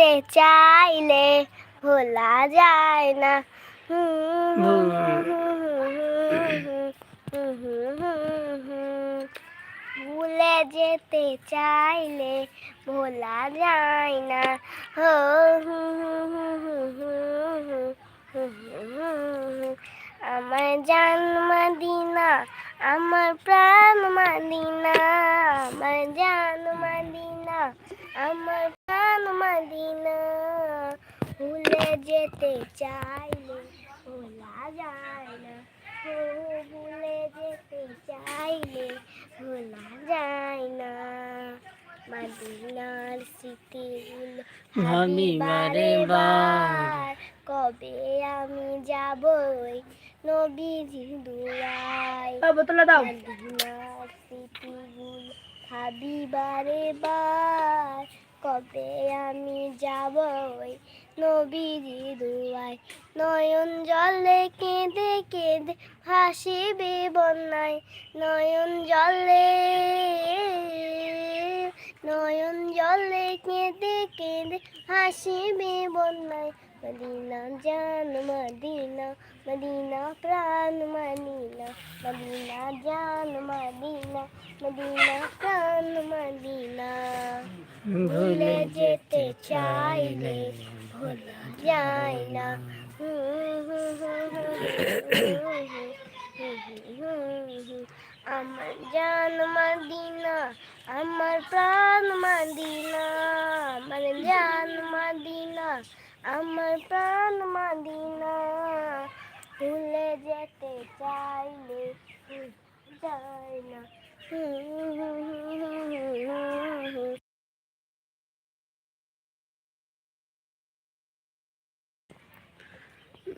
যেতে চাইলে ভোলা যায় না। ভুলে যেতে চাইলে ভোলা যায় না। হো আমার জান মাদিনা আমার প্রাণ মাদিনা আমার জান মাদিনা আমার প্রাণ মাদিনা। ভুলে যেতে চাইলে ভোলা যায় না। ও ভুলে যেতে চাইলে ভোলা যায় না। মাদিনার স্মৃতিগুলো ভাবি বারে। বার। কবে আমি যাবই নবীজি দুয়ায়? বোতলে দাও। মদিনার স্মৃতিগুলো ভাবি বারে বার। কবে আমি যাবই নবীজি দুয়ায়? নয়ন জলে কেঁদে কেঁদে হাসিবে বন্যায়। নয়ন জলে নয়ন জলে কেঁদে কেঁদে হাসিবে বন্যায়। মদিনা জান, মদিনা মদিনা প্রাণ মদিনা মদিনা জান, মদিনা মদিনা প্রাণ মদিনা ভুলে যেতে চাইলে ভোলা যায় না। আমার জান মদিনা, আমার প্রাণ মদিনা, আমার জান মদিনা, আমার প্রাণ মদিনা। ভুলে যেতে চাইলে যায় না।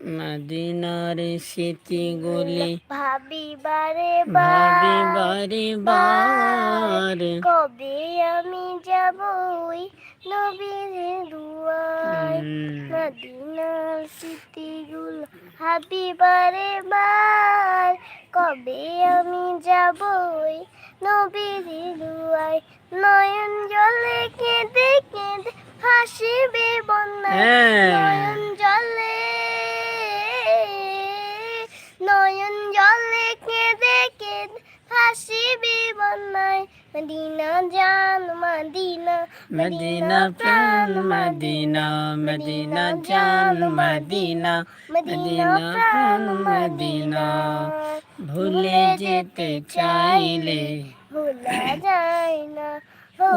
মদিনার স্মৃতিগুলি ভাবি বারে ভাবি বার বারে। কবে আমি যাব ওই নবীর দুয়ার? মদিনার স্মৃতিগুলো হাবি বারে বার কবে আমি যাব ওই নবীর দুয়ার? নয়ন জলে কেঁদে কেঁদে হাসিবে বন্যায় হ্যাঁ। নয়ন মদিনা জান মদিনা মদিনা প্রাণ মদিনা মদিনা জান মদিনা মদিনা প্রাণ মদিনা ভুলে যেতে চাইলে ভোলা যায় না ও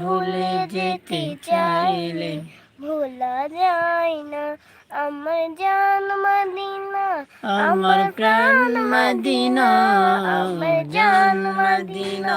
ভুলে যেতে চাইলে ভোলা যায় না আমার জান মদিনা আমার প্রাণ মদিনা আমার জান মদিনা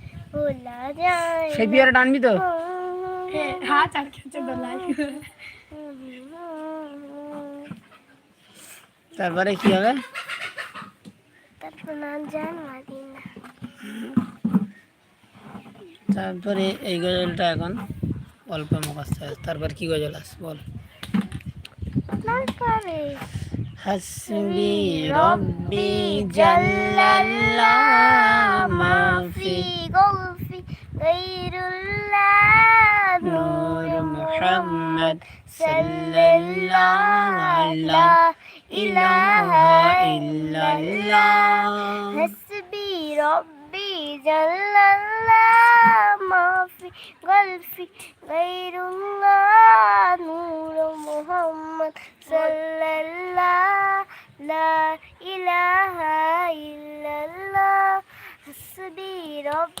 যায় বিয়ারে টানবি তো? হ্যাঁ চার খেতে তারপরে কি হবে? তারপর এই গজলটা এখন অল্প মুখস্থ তারপর কি গজল আছে বল? হাসবি রব্বি জাল্লাল্লাহ। غير الله نور محمد صلى الله على إله إلا الله. حسبي ربي جل الله ما في قلبي غير الله. نور محمد صلى الله لا إله إلا الله. حسبي ربي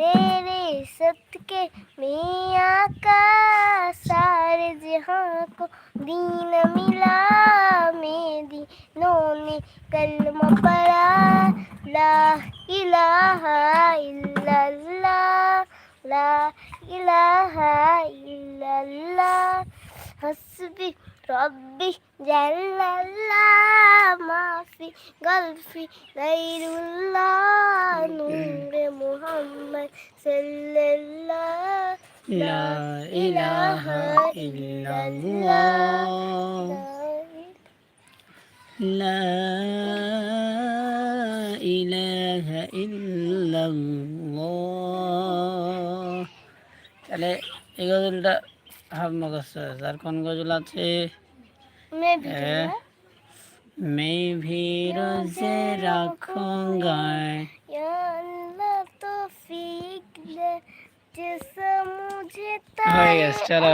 तेरे सदके मियाँ का सारे जहाँ को दीन मिला, में दीनों ने कलमा पढ़ा ला इलाहा इल्लल्लाह, ला इलाहा इल्लल्लाह। हस्बी ربي جل الله ما في قلبي غير الله نور محمد صلى الله لا إله إلا الله لا إله إلا الله তাহলে এই গজলটা হাফ মুখস্থ হয়েছে। আর কোন গজল আছে मैं भी है मैं भी रोजे रखूंगा या अल्लाह तौफीक दे जैसा मुझे হয়ে গেছে চলো